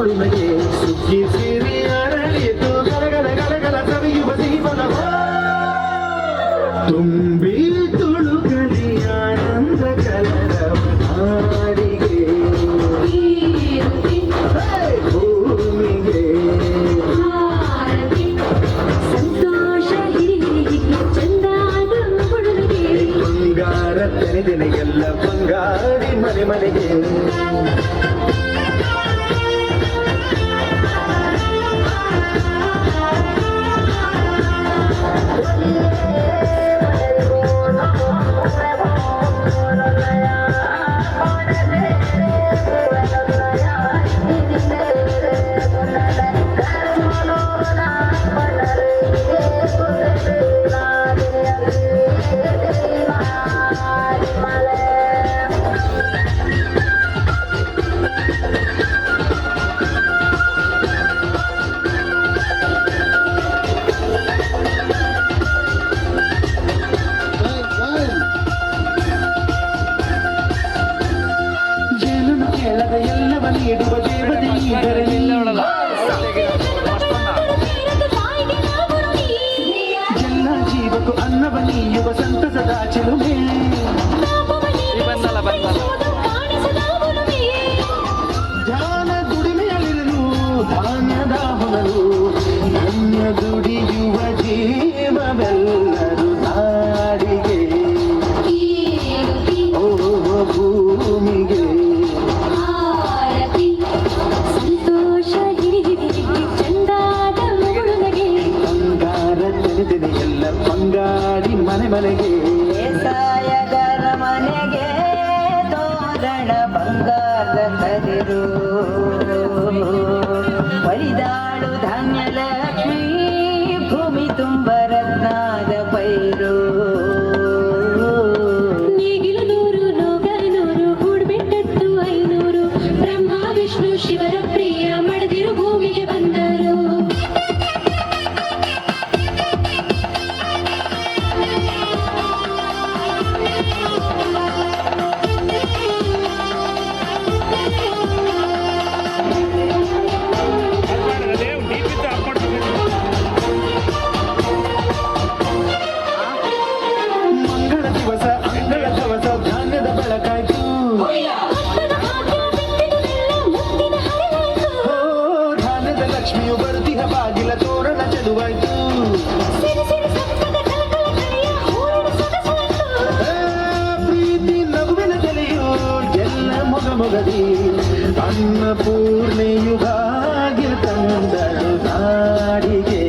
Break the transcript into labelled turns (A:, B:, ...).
A: Almighty, so give
B: me. गङ्गाधरु ಲಕ್ಷ್ಮಿಯು ಬರುತ್ತಿಹ ಬಾಗಿಲ ತೋರಣ ಚೆಲುವಾಯ್ತು. ಪ್ರೀತಿ ನಗುವಿನ ತಲೆಯು ಎಲ್ಲ ಮೊಗ ಮೊಗದಿ. ಅನ್ನಪೂರ್ಣೆಯು ಬಾಗಿಲು ತಂದಳು ನಾಡಿಗೆ.